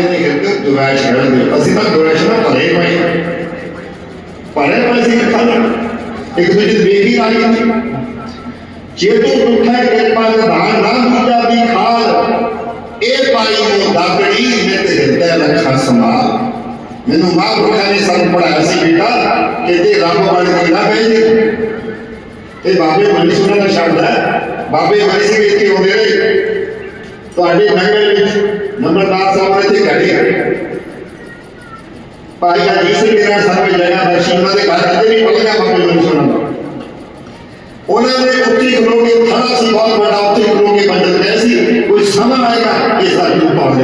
അജ്ഞതകൾക്ക് ദുരാശകൾ നിർവസിത ദുരാശകൾ പരേമായി പരേമായി കാണാം एक दूसरे बेटी आई चेतु दुखै के पास धान धान हो जाती खाल। ए पाई वो दाकड़ी में ते हृदय रखा समाल मैंने माँ भूखा ने सब पड़ा ऐसे बेटा कहते राम वाले की ना भेज ते बाबे मनीष ने शब्द है बाबे मनीष के के होने तो आगे नगर में ਸੁਣਨ ਦਾ ਸ਼ਬਦ ਹੈ ਬਾਬੇ ਮਨੀ ਸਿੰਘ ਇੱਥੇ ਆਉਂਦੇ ਰਹੇ ਤੁਹਾਡੇ ਨਗਰ ਵਿੱਚ ਨੰਬਰਦਾਰ ਸਾਹਿਬ ਨੇ ਤੇ ਘੜੇ ਭਾਈ ਅਜੀਤ ਸਿੰਘ ਜੀ ਨਾਲ ਸਰਵੇ ਜਗ੍ਹਾ ਬਖਸ਼ੀ ਉਹਨਾਂ ਦੇ ਘਰ ਅੱਗੇ ਵੀ ਪੜਿਆ ਬਾਬੇ ਮਨੀ ਸੁਣਨ ਦਾ ਉਹਨਾਂ ਨੇ ਉੱਚੀ ਖਲੋਗੇ ਥਾਣਾ ਸੀ ਬਹੁਤ ਵੱਡਾ ਉੱਚੀ ਖਲੋਗੇ ਬੰਦਨ ਗਏ ਸੀ ਕੋਈ ਸਮਾਂ ਆਏਗਾ ਇਹ ਸਾਡੀ ਪਾਉਣ ਦੇ